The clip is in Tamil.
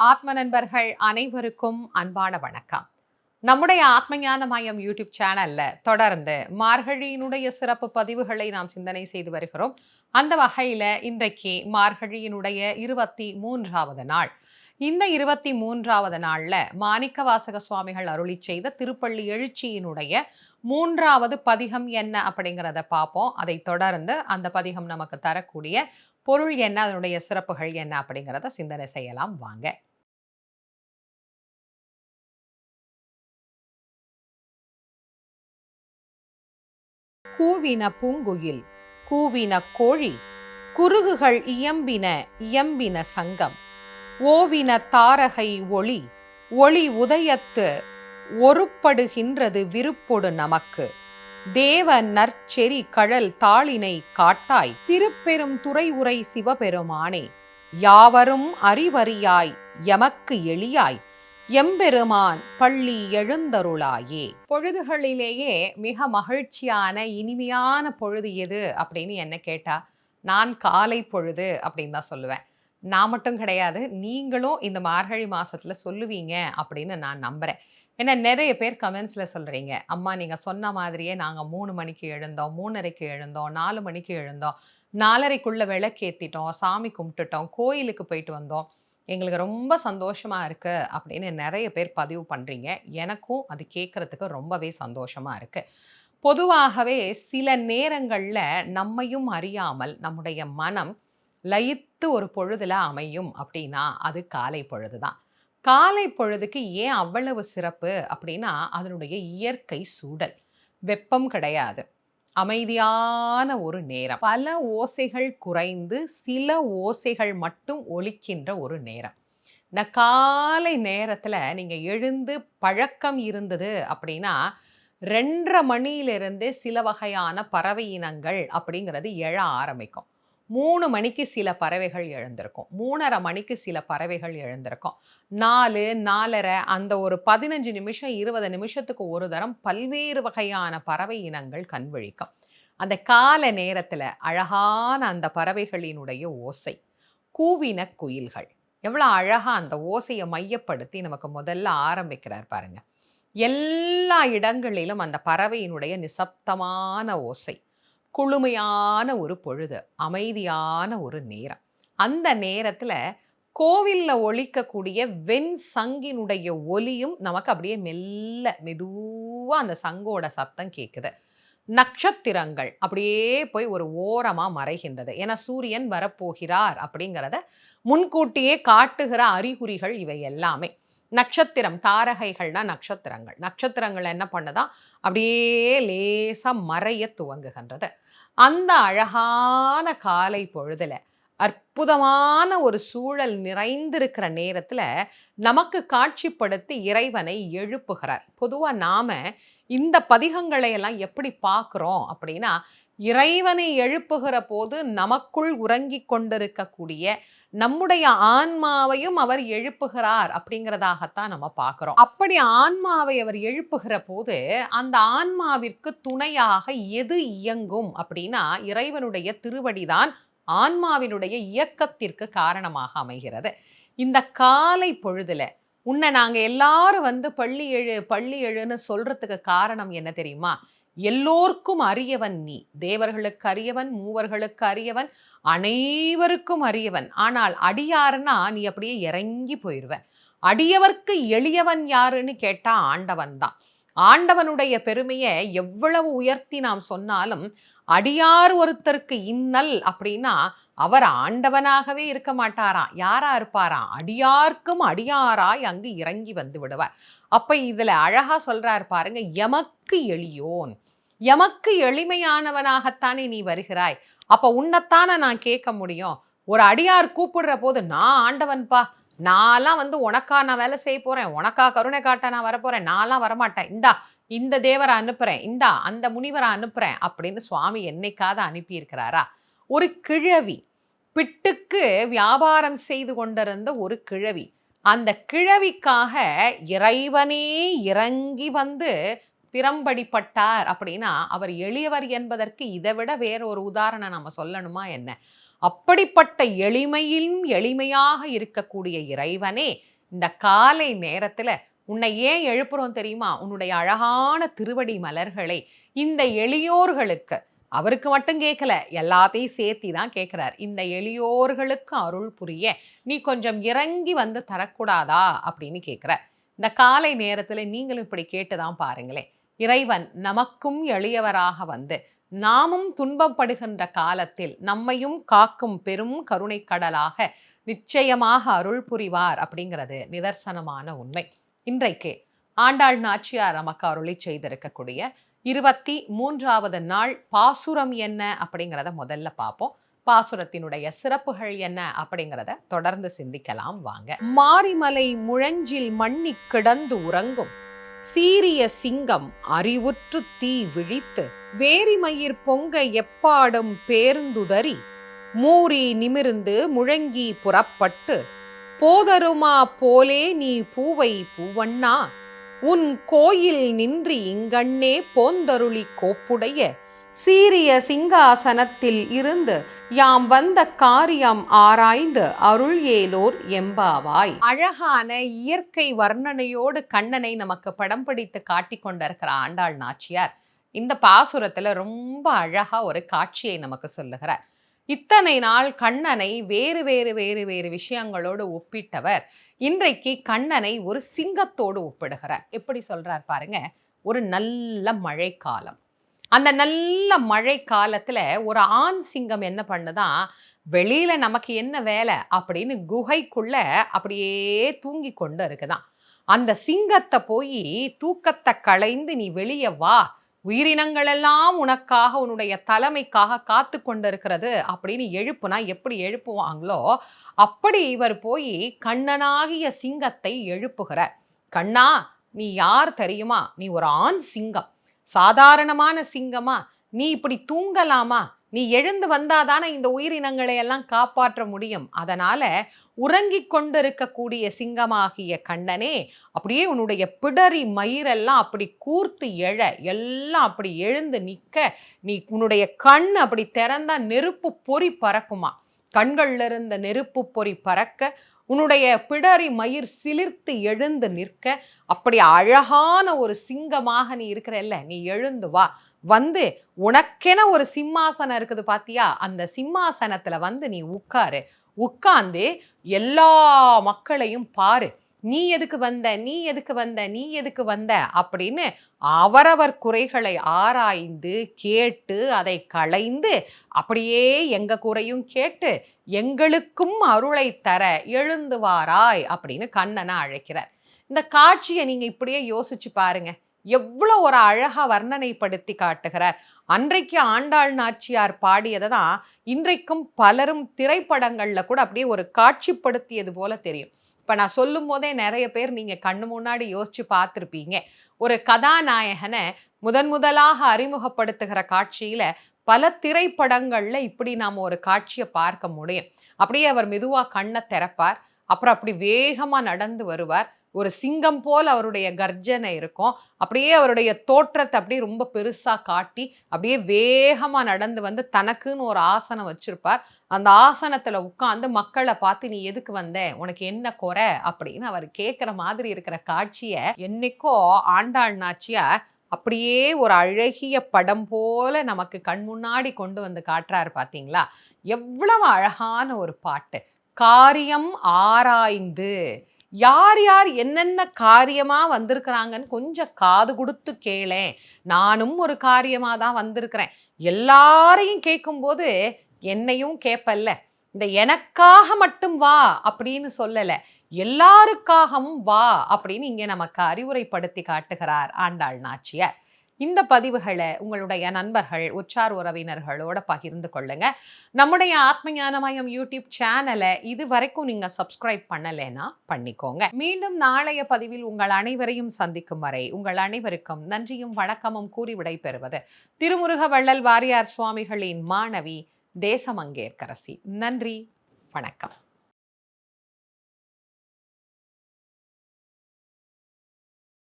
ஆத்ம நண்பர்கள் அனைவருக்கும் அன்பான வணக்கம். நம்முடைய ஆத்மஞான மையம் யூடியூப் சேனல்ல தொடர்ந்து மார்கழியினுடைய சிறப்பு பதிவுகளை நாம் சிந்தனை செய்து வருகிறோம். அந்த வகையில இன்றைக்கு மார்கழியினுடைய இருபத்தி மூன்றாவது நாள். இந்த இருபத்தி மூன்றாவது நாள்ல மாணிக்க வாசக சுவாமிகள் அருளி செய்த திருப்பள்ளி எழுச்சியினுடைய மூன்றாவது பதிகம் என்ன அப்படிங்கிறத பார்ப்போம். அதை தொடர்ந்து அந்த பதிகம் நமக்கு தரக்கூடிய பொருள் என்ன அதனுடைய சிறப்புகள் என்ன அப்படிங்கிறத சிந்தனை செய்யலாம். வாங்க. கூவின பூங்குயில் கூவின கோழி குருகுகள் இயம்பின இயம்பின சங்கம். ஓவின தாரகை ஒளி ஒளி உதயத்து ஒருப்படுகின்றது விருப்பொடு நமக்கு. தேவ நற்செறி கழல் தாளினை காட்டாய் திருப்பெரும் துறை உரை சிவபெருமானே. யாவரும் அறிவறியாய் எமக்கு எளியாய். எம்பெருமான் பள்ளி எழுந்தருளாயே. பொழுதுகளிலேயே மிக மகிழ்ச்சியான இனிமையான பொழுது எது அப்படின்னு என்ன கேட்டா நான் காலை பொழுது அப்படின்னு தான் சொல்லுவேன். நான் மட்டும் கிடையாது நீங்களும் இந்த மார்கழி மாசத்துல சொல்லுவீங்க அப்படின்னு நான் நம்புறேன். ஏன்னா நிறைய பேர் கமெண்ட்ஸ்ல சொல்றீங்க அம்மா நீங்க சொன்ன மாதிரியே நாங்க மூணு மணிக்கு எழுந்தோம் மூணரைக்கு எழுந்தோம் நாலு மணிக்கு எழுந்தோம் நாலரைக்குள்ள விளக்கேற்றிட்டோம் சாமி கும்பிட்டுட்டோம் கோயிலுக்கு போயிட்டு வந்தோம் எங்களுக்கு ரொம்ப சந்தோஷமாக இருக்குது அப்படின்னு நிறைய பேர் பதிவு பண்ணுறீங்க எனக்கும் அது கேட்குறதுக்கு ரொம்பவே சந்தோஷமாக இருக்குது பொதுவாகவே சில நேரங்களில் நம்மையும் அறியாமல் நம்முடைய மனம் லயித்து ஒரு பொழுதில் அமையும் அப்படின்னா அது காலை பொழுது தான் காலை பொழுதுக்கு ஏன் அவ்வளவு சிறப்பு அப்படின்னா அதனுடைய இயற்கை சூழல் வெப்பம் கிடையாது. அமைதியான ஒரு நேரம். பல ஓசைகள் குறைந்து சில ஓசைகள் மட்டும் ஒலிக்கின்ற ஒரு நேரம். இந்த காலை நேரத்தில் நீங்கள் எழுந்து பழக்கம் இருந்தது அப்படின்னா ரெண்டரை மணியிலிருந்தே சில வகையான பறவை இனங்கள் அப்படிங்கிறது எழ ஆரம்பிக்கும். மூணு மணிக்கு சில பறவைகள் எழுந்திருக்கும். மூணரை மணிக்கு சில பறவைகள் எழுந்திருக்கும். நாலு நாலரை அந்த ஒரு பதினஞ்சு நிமிஷம் இருபது நிமிஷத்துக்கு ஒரு தரம் பல்வேறு வகையான பறவை இனங்கள் கண்விழிக்கும் அந்த கால நேரத்தில் அழகான அந்த பறவைகளினுடைய ஓசை கூவின குயில்கள். எவ்வளோ அழகாக அந்த ஓசையை மையப்படுத்தி நமக்கு முதல்ல ஆரம்பிக்கிறார் பாருங்கள் எல்லா இடங்களிலும் அந்த பறவையினுடைய நிசப்தமான ஓசை. குளுமையான ஒரு பொழுது அமைதியான ஒரு நேரம். அந்த நேரத்தில் கோவிலில் ஒழிக்கக்கூடிய வெண் சங்கினுடைய ஒலியும் நமக்கு அப்படியே மெல்ல மெதுவாக அந்த சங்கோட சத்தம் கேட்குது நட்சத்திரங்கள் அப்படியே போய் ஒரு ஓரமாக மறைகின்றது. ஏன்னா சூரியன் வரப்போகிறார் அப்படிங்கிறத முன்கூட்டியே காட்டுகிற அறிகுறிகள் இவை எல்லாமே. நட்சத்திரம் தாரகைகள்னா நட்சத்திரங்கள். நட்சத்திரங்கள் என்ன பண்ணுதான் அப்படியே லேசாக மறைய துவங்குகின்றது. அந்த அழகான காலை பொழுதுல அற்புதமான ஒரு சூழல் நிறைந்திருக்கிற நேரத்தில் நமக்கு காட்சிப்படுத்தி இறைவனை எழுப்புகிறார். பொதுவாக நாம இந்த பதிகங்களை எல்லாம் எப்படி பார்க்குறோம் அப்படின்னா இறைவனை எழுப்புகிற போது நமக்குள் உறங்கிக் கொண்டிருக்கக்கூடிய நம்முடைய ஆன்மாவையும் அவர் எழுப்புகிறார் அப்படிங்கிறதாகத்தான் நம்ம பார்க்குறோம். அப்படி ஆன்மாவை அவர் எழுப்புகிற போது அந்த ஆன்மாவிற்கு துணையாக எது இயங்கும் அப்படின்னா இறைவனுடைய திருவடிதான் ஆன்மாவினுடைய இயக்கத்திற்கு காரணமாக அமைகிறது. இந்த காலை பொழுதுல உன்னை நாங்கள் எல்லாரும் வந்து பள்ளி எழு பள்ளி எழுன்னு சொல்றதுக்கு காரணம் என்ன தெரியுமா? எல்லோர்க்கும் அறியவன் நீ. தேவர்களுக்கு அறியவன் மூவர்களுக்கு அறியவன் அனைவருக்கும் அறியவன் ஆனால் அடியாருன்னா நீ அப்படியே இறங்கி போயிடுவ அடியவர்க்கு எளியவன் யாருன்னு கேட்டா ஆண்டவன் தான். ஆண்டவனுடைய பெருமையை எவ்வளவு உயர்த்தி நாம் சொன்னாலும் அடியார் ஒருத்தருக்கு இன்னல் அப்படின்னா அவர் ஆண்டவனாகவே இருக்க மாட்டாராம். யாரா இருப்பாராம்? அடியார்க்கும் அடியாராய் அங்கு இறங்கி வந்து விடுவார். அப்ப இதுல அழகா சொல்றாரு பாருங்க எமக்கு எளியோன். எமக்கு எளிமையானவனாகத்தானே நீ வருகிறாய். அப்போ உன்னைத்தானே நான் கேட்க முடியும். ஒரு அடியார் கூப்பிடுற போது நான் ஆண்டவன்பா நான்லாம் வந்து உனக்கா நான் வேலை செய்ய போகிறேன் உனக்கா கருணை காட்ட நான் வரப்போகிறேன் நான்லாம் வரமாட்டேன். இந்தா இந்த தேவரை அனுப்புகிறேன் இந்தா அந்த முனிவரை அனுப்புகிறேன் அப்படின்னு சுவாமி என்னைக்காவது அனுப்பியிருக்கிறாரா? ஒரு கிழவி பிட்டுக்கு வியாபாரம் செய்து கொண்டிருந்த ஒரு கிழவி. அந்த கிழவிக்காக இறைவனே இறங்கி வந்து பிறம்படிப்பட்டார் அப்படின்னா அவர் எளியவர் என்பதற்கு இதை விட வேற ஒரு உதாரணம் நம்ம சொல்லணுமா என்ன? அப்படிப்பட்ட எளிமையிலும் எளிமையாக இருக்கக்கூடிய இறைவனே இந்த காலை நேரத்தில் உன்னை ஏன் எழுப்புறோம் தெரியுமா? உன்னுடைய அழகான திருவடி மலர்களை இந்த எளியோர்களுக்கு அவருக்கு மட்டும் கேட்கல எல்லாத்தையும் சேர்த்தி தான் கேட்குறார் இந்த எளியோர்களுக்கு அருள் புரிய நீ கொஞ்சம் இறங்கி வந்து தரக்கூடாதா? அப்படின்னு கேட்குற இந்த காலை நேரத்தில் நீங்களும் இப்படி கேட்டு தான் பாருங்களேன். இறைவன் நமக்கும் எளியவராக வந்து நாமும் துன்பப்படுகின்ற காலத்தில் நம்மையும் காக்கும் பெரும் கருணை கடலாக நிச்சயமாக அருள் புரிவார் அப்படிங்கிறது நிதர்சனமான உண்மை. இன்றைக்கு ஆண்டாள் நாச்சியார் நமக்கு அருளை செய்திருக்கக்கூடிய இருபத்தி மூன்றாவது நாள் பாசுரம் என்ன அப்படிங்கிறத முதல்ல பார்ப்போம். பாசுரத்தினுடைய சிறப்புகள் என்ன அப்படிங்கிறத தொடர்ந்து சிந்திக்கலாம் வாங்க. மாரிமலை முழஞ்சில் மண்ணி கிடந்து உறங்கும் சீரிய சிங்கம் அறிவுற்று தீ விழித்து வேரிமயிர் பொங்க எப்பாடும் பேருந்துதறி மூறி நிமிர்ந்து முழங்கி புறப்பட்டு போதருமா போலே நீ பூவை பூவண்ணா உன் கோயில் நின்று இங்கண்ணே போந்தருளி கோப்புடைய சீரிய சிங்காசனத்தில் இருந்து யாம் வந்த காரியம் ஆராய்ந்து அருள் ஏலோர் எம்பாவாய். அழகான இயற்கை வர்ணனையோடு கண்ணனை நமக்கு படம் பிடித்து காட்டி கொண்டிருக்கிற ஆண்டாள் நாச்சியார் இந்த பாசுரத்துல ரொம்ப அழகா ஒரு காட்சியை நமக்கு சொல்லுகிறார். இத்தனை நாள் கண்ணனை வேறு வேறு வேறு வேறு விஷயங்களோடு ஒப்பிட்டவர் இன்றைக்கு கண்ணனை ஒரு சிங்கத்தோடு ஒப்பிடுகிறார். எப்படி சொல்றார் பாருங்க ஒரு நல்ல மழைக்காலம். அந்த நல்ல மழை காலத்தில் ஒரு ஆண் சிங்கம் என்ன பண்ணுதான் வெளியில நமக்கு என்ன வேலை? அப்படின்னு குகைக்குள்ள அப்படியே தூங்கி கொண்டு இருக்குதான். அந்த சிங்கத்தை போய் தூக்கத்தை களைந்து நீ வெளியே வா. உயிரினங்கள் எல்லாம் உனக்காக உன்னுடைய தலைமைக்காக காத்து கொண்டிருக்கிறது. அப்படின்னு எழுப்புனா எப்படி எழுப்புவாங்களோ அப்படி இவர் போய் கண்ணனாகிய சிங்கத்தை எழுப்புகிறார். கண்ணா நீ யார் தெரியுமா? நீ ஒரு ஆண் சிங்கம். சாதாரணமான சிங்கமா? நீ இப்படி தூங்கலாமா? நீ எழுந்து வந்தாதானே இந்த உயிரினங்களை எல்லாம் காப்பாற்ற முடியும். அதனால உறங்கிக் கொண்டிருக்கக்கூடிய சிங்கமாகிய கண்ணனே அப்படியே உன்னுடைய பிடரி மயிரெல்லாம் அப்படி கூர்த்து எழ எல்லாம் அப்படி எழுந்து நிற்க நீ உன்னுடைய கண் அப்படி திறந்தா நெருப்பு பொறி பறக்குமா? கண்கள்ல இருந்த நெருப்பு பொறி பறக்க உன்னுடைய பிடரி மயிர் சிலிர்த்து எழுந்து நிற்க அப்படி அழகான ஒரு சிங்கமாக நீ இருக்கிறல்ல நீ எழுந்து வா. வந்து உனக்கென ஒரு சிம்மாசனம் இருக்குது பாத்தியா? அந்த சிம்மாசனத்துல வந்து நீ உட்காரு. உட்கார்ந்து எல்லா மக்களையும் பாரு. நீ எதுக்கு வந்த? நீ எதுக்கு வந்த? நீ எதுக்கு வந்த? அப்படின்னு அவரவர் குறைகளை ஆராய்ந்து கேட்டு அதை களைந்து அப்படியே எங்க குறையும் கேட்டு எங்களுக்கும் அருளை தர எழுந்து வாராய் அப்படின்னு கண்ணனை அழைக்கிறார். இந்த காட்சியை நீங்க இப்படியே யோசிச்சு பாருங்க. எவ்வளோ ஒரு அழகா வர்ணனைப்படுத்தி காட்டுகிறார். அன்றைக்கு ஆண்டாள் நாச்சியார் பாடியதை தான் இன்றைக்கும் பலரும் திரைப்படங்களில் கூட அப்படியே ஒரு காட்சிப்படுத்தியது போல தெரியும். இப்போ நான் சொல்லும் போதே நிறைய பேர் நீங்கள் கண்ணு முன்னாடி யோசிச்சு பார்த்துருப்பீங்க. ஒரு கதாநாயகனை முதன் முதலாக அறிமுகப்படுத்துகிற காட்சியில் பல திரைப்படங்களில் இப்படி நாம் ஒரு காட்சியை பார்க்க முடியும். அப்படியே அவர் மெதுவாக கண்ணை திறப்பார். அப்புறம் அப்படி வேகமாக நடந்து வருவார். ஒரு சிங்கம் போல் அவருடைய கர்ஜனை இருக்கும். அப்படியே அவருடைய தோற்றத்தை அப்படியே ரொம்ப பெருசாக காட்டி அப்படியே வேகமாக நடந்து வந்து தனக்குன்னு ஒரு ஆசனம் வச்சிருப்பார். அந்த ஆசனத்தில் உட்காந்து மக்களை பார்த்து நீ எதுக்கு வந்த? உனக்கு என்ன குறை? அப்படின்னு அவர் கேட்குற மாதிரி இருக்கிற காட்சியை என்னைக்கோ ஆண்டாள் நாச்சியார் அப்படியே ஒரு அழகிய படம் போல நமக்கு கண் முன்னாடி கொண்டு வந்து காட்டுறாரு பார்த்தீங்களா எவ்வளவு அழகான ஒரு பாட்டு. காரியம் ஆராய்ந்து யார் யார் என்னென்ன காரியமாக வந்திருக்கிறாங்கன்னு கொஞ்சம் காது கொடுத்து கேளேன். நானும் ஒரு காரியமாக தான் வந்திருக்கிறேன். எல்லாரையும் கேட்கும்போது என்னையும் கேட்பல்ல இந்த எனக்காக மட்டும் வா அப்படின்னு சொல்லலை. எல்லாருக்காகவும் வா அப்படின்னு இங்கே நமக்கு அறிவுரைப்படுத்தி காட்டுகிறார் ஆண்டாள் நாச்சியார். இந்த பதிவுகளை உங்களுடைய நண்பர்கள் உற்றார் உறவினர்களோட பகிர்ந்து கொள்ளுங்க. நம்முடைய ஆத்ம ஞானமயம் யூடியூப் சேனலை இது வரைக்கும் நீங்க சப்ஸ்கிரைப் பண்ணலைன்னா பண்ணிக்கோங்க. மீண்டும் நாளைய பதிவில் உங்கள் அனைவரையும் சந்திக்கும் வரை உங்கள் அனைவருக்கும் நன்றியும் வணக்கமும் கூறி விடைபெறுவது திருமுருக வள்ளல் வாரியார் சுவாமிகளின் மாணவி தேசமங்கேற்கரசி. நன்றி வணக்கம்.